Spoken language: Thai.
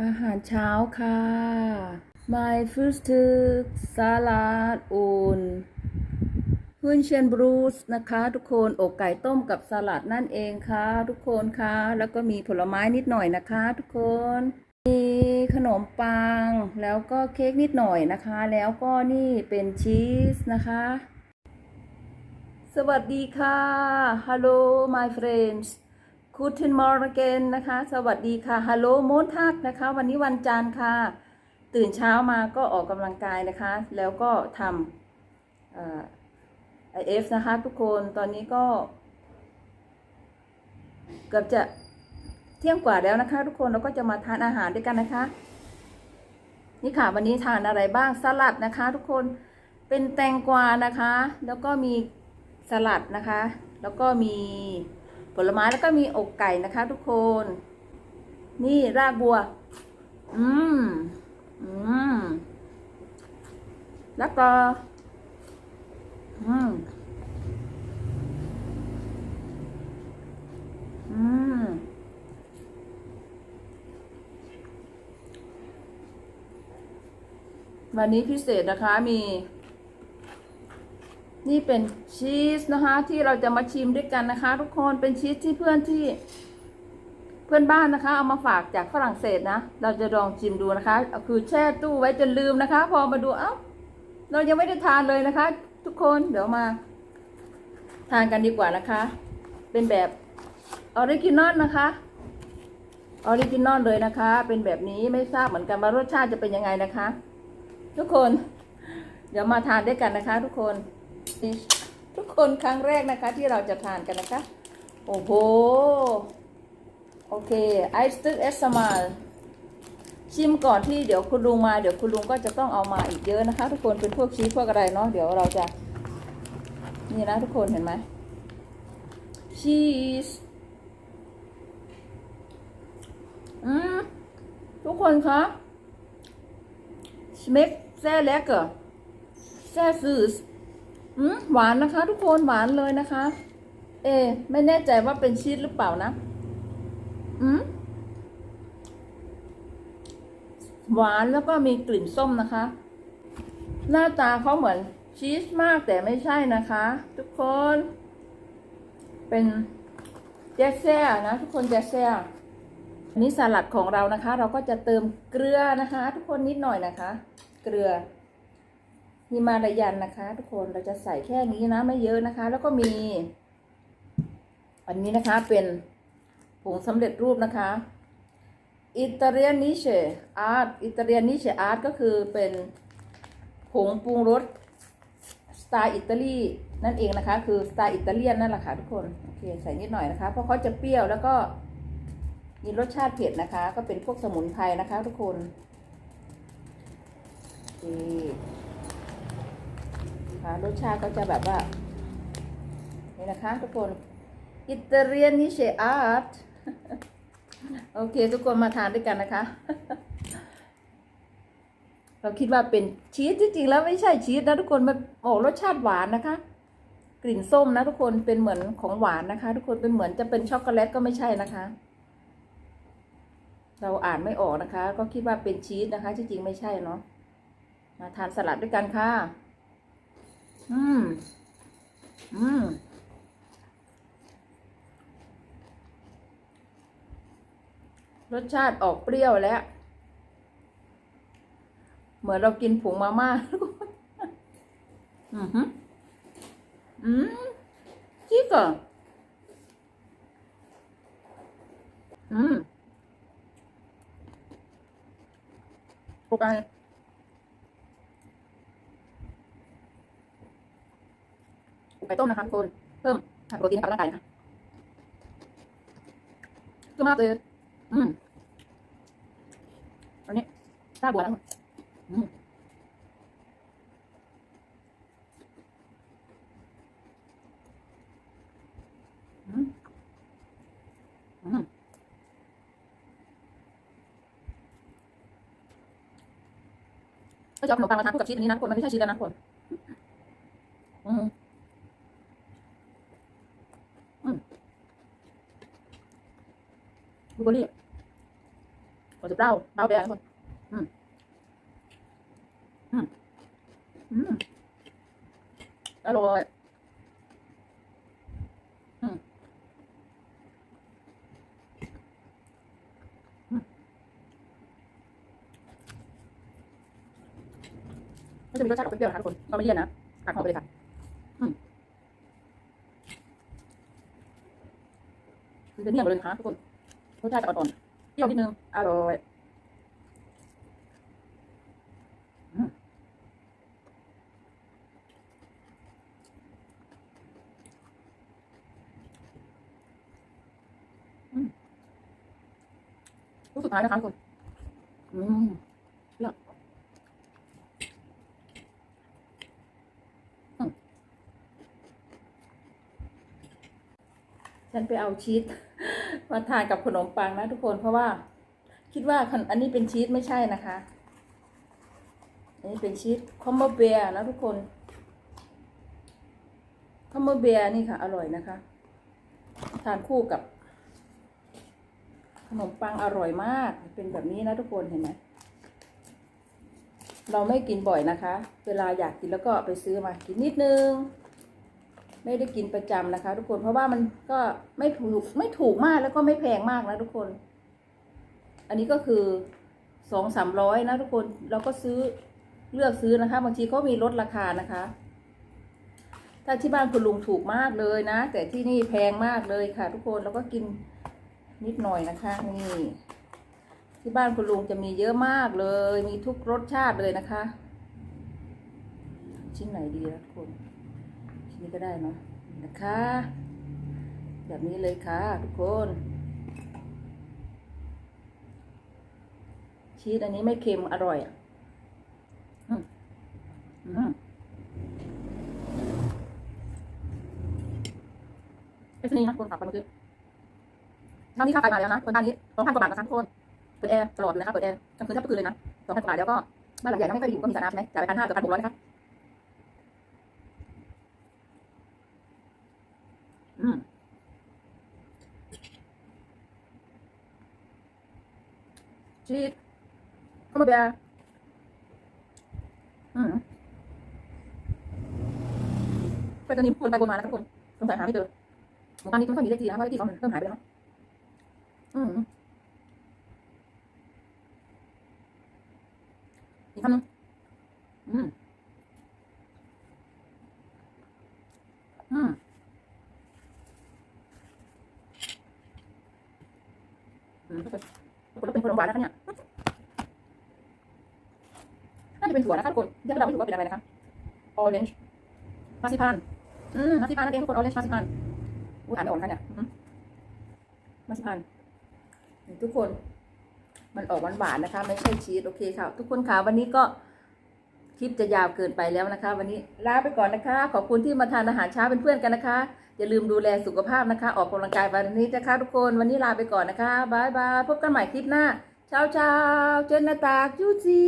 อาหารเช้าค่ะ My first salad und h u n c h e n b r u s นะคะ ทุกคนอกไก่ต้มกับสลัดนั่นเองค่ะ ทุกคนค่ะ แล้วก็มีผลไม้นิดหน่อยนะคะ ทุกคน มีขนมปัง แล้วก็เค้กนิดหน่อยนะคะ แล้วก็นี่เป็นชีสนะคะ สวัสดีค่ะ Hello my friends Guten Morgen นะคะ สวัสดีค่ะ Hello Montag นะคะ วันนี้วันจันทร์ค่ะ ตื่นเช้ามาก็ออกกำลังกายนะคะ แล้วก็ทำเอ่อ IF นะคะทุกคน ตอนนี้ก็ เกือบจะเที่ยงกว่าแล้วนะคะ ทุกคน เราก็จะมาทานอาหารด้วยกันนะคะ นี่ค่ะ วันนี้ทานอะไรบ้าง สลัดนะคะ ทุกคน เป็นแตงกวานะคะ แล้วก็มีสลัดนะคะ แล้วก็มี ผลไม้แล้วก็มีอกไก่นะคะ ทุกคน นี่รากบัว อืม อืม แล้วก็ อืม อืม วันนี้พิเศษนะคะมี นี่เป็นชีสนะคะที่เราจะมาชิมด้วยกันนะคะ ทุกคนเป็นชีสที่เพื่อนที่เพื่อนบ้านนะคะ เอามาฝากจากฝรั่งเศสนะ เราจะลองชิมดูนะคะ คือแช่ตู้ไว้จนลืมนะคะ พอมาดูเอ้าเรายังไม่ได้ทานเลยนะคะ ทุกคนเดี๋ยวมา ทานกันดีกว่านะคะ เป็นแบบออริจินอลนะคะออริจินอลเลยนะคะ เป็นแบบนี้ไม่ทราบเหมือนกันว่ารสชาติจะเป็นยังไงนะคะ ทุกคน เดี๋ยวมาทานด้วยกันนะคะ ทุกคน ทุกคนครั้งแรกนะคะที่เราจะทานกันนะคะ โอ้โห โอเคไอสตึกเอสมาชิมก่อนที่เดี๋ยวคุณลุงมาเดี๋ยวคุณลุงก็จะต้องเอามาอีกเยอะนะคะ ทุกคนเป็นพวกชีสพวกอะไรเนาะเดี๋ยวเราจะนี่นะทุกคนเห็นไหมชีสอืมทุกคนคะ schmeckt sehr lecker sehr süß อืม หวานนะคะ ทุกคนหวานเลยนะคะ เอ ไม่แน่ใจว่าเป็นชีสหรือเปล่านะอืมหวานแล้วก็มีกลิ่นส้มนะคะ หน้าตาเขาเหมือนชีสมากแต่ไม่ใช่นะคะ ทุกคน เป็นแจสแซ่นะ ทุกคนแจสแซ่อันนี้สลัดของเรานะคะ เราก็จะเติมเกลือนะคะ ทุกคนนิดหน่อยนะคะ เกลือ ฮิมาลายันนะคะ ทุกคนเราจะใส่แค่นี้นะ ไม่เยอะนะคะ แล้วก็มี อันนี้นะคะเป็นผงสำเร็จรูปนะคะอิตาเลียนนิเชอาร์ตอิตาเลียนนิเชอาร์ตก็คือเป็นผงปรุงรสสไตล์อิตาลีนั่นเองนะคะ คือสไตล์อิตาเลียนนั่นแหละค่ะทุกคนโอเคใส่นิดหน่อยนะคะ เพราะเขาจะเปรี้ยวแล้วก็มีรสชาติเผ็ดนะคะ ก็เป็นพวกสมุนไพรนะคะ ทุกคนโอเค คะรสชาติก็จะแบบว่า นี่นะคะทุกคนอิตาเลียนนิเชอาร์ตโอเค ทุกคนมาทานด้วยกันนะคะ เราคิดว่าเป็นชีสจริงๆแล้วไม่ใช่ชีสนะทุกคนมันโอ้รสชาติหวานนะคะ กลิ่นส้มนะทุกคนเป็นเหมือนของหวานนะคะ ทุกคนเป็นเหมือนจะเป็นช็อกโกแลตก็ไม่ใช่นะคะ เราอ่านไม่ออกนะคะ ก็คิดว่าเป็นชีสนะคะที่จริงไม่ใช่เนาะมาทานสลัดด้วยกันค่ะ อืม อืมรสชาติออกเปรี้ยวแล้ว เหมือนเรากินผงมาม่า อือฮึอืมจริงเหรออืมโอเคไก่ต้มนะคะทุกคนเพิ่มโปรตีนให้กับร่างกายนะคะมากเลยอืมอันนี้รากบัวแล้วอืมอืมอืมก็จะเอาขนมปังมาทานคู่กับชีสอันนี้นะคนมันไม่ใช่ชีสแล้วนะคนอืมอืม บลูเบอร์รี่我的จะเปล่าเปล่าแดงทุกคนอืมอืมอืมอร่อยอืมอืมมันจะมีรสชาติออกเปรี้ยวๆนะคะทุกคนเราไม่เลี่ยนนะหักหอมไปเลยค่ะอืมคือเป็นเนี่ยหมดเลยนะคะทุกคน รสชาติจะอ่อนๆเปรี้ยวนิดนึง อร่อยลูกสุดท้ายนะคะทุกคน อืมเปรี้วฉันไปเอาชีส มาทานกับขนมปังนะทุกคนเพราะว่า คิดว่าอันนี้เป็นชีสไม่ใช่นะคะอันนี้เป็นชีสคอมเบเบียนะทุกคนคอมเบเบียนี่ค่ะ อร่อยนะคะ ทานคู่กับ ขนมปังอร่อยมาก เป็นแบบนี้นะทุกคนเห็นไหมเราไม่กินบ่อยนะคะ เวลาอยากกินแล้วก็ไปซื้อมากินนิดนึง ไม่ได้กินประจำนะคะ ทุกคนเพราะว่ามันก็ไม่ถูกไม่ถูกมากแล้วก็ไม่แพงมากนะทุกคน อันนี้ก็คือสองสามร้อยนะทุกคนเราก็ซื้อเลือกซื้อนะคะบางทีเขามีลดราคานะคะ ถ้าที่บ้านคุณลุงถูกมากเลยนะ แต่ที่นี่แพงมากเลยค่ะ ทุกคนแล้วก็กินนิดหน่อยนะคะนี่ที่บ้านคุณลุงจะมีเยอะมากเลย มีทุกรสชาติเลยนะคะ ชิ้นไหนดีนะทุกคน นี้ก็ได้เนาะนะคะ แบบนี้เลยค่ะทุกคน ชีสอันนี้ไม่เค็มอร่อยอะอืมอืมเป็นชนีนะคนขับไปเมื่อเช้านี้ค่าไฟมาแล้วนะคนท่านนี้สองพันกว่าบาทนะคะทุกคนเปิดแอร์ตลอดเลยนะคะเปิดแอร์กลางคืนแทบทุกคืนเลยนะสองพันกว่าบาทแล้วก็บ้านหลังใหญ่นะไม่ค่อยได้อยู่ก็มีสระน้ำใช่ไหมจ่ายไปพันห้ากับพันหกร้อยนะคะม ชีสเข้ามาเบียร์อืมเป็นตอนนี้คนไปวนมาแล้วทุกคนสงสัยหาไม่เจอหมู่บ้านนี้ไม่ค่อยมีเลขที่นะเพราะเลขที่เขาเริ่มหายไปแล้วอืมอีกคำนึงอืมอืมอืมทุกคนคนเป็นขนมหวานนะคะเนี่ยน่า จะเป็นถั่วนะคะทุกคนยังเราไม่รู้ว่าเป็นอะไรนะคะ orange มาซิพานอืมมาซิพานนั่นเองทุกคน orange มาซิพานอู้อ่านไม่ออกนะคะเนี่ยมาซิพานทุกคน มันออกหวานๆนะคะ ไม่ใช่ชีสโอเคค่ะ ทุกคนค่ะวันนี้ก็คลิปจะยาวเกินไปแล้วนะคะ วันนี้ลาไปก่อนนะคะ ขอบคุณที่มาทานอาหารเช้าเป็นเพื่อนกันนะคะ อย่าลืมดูแลสุขภาพนะคะ ออกกำลังกายวันนี้นะคะ ทุกคนวันนี้ลาไปก่อนนะคะบายบายพบกันใหม่คลิปหน้าเช้าเช้าเจนนาตาจูจี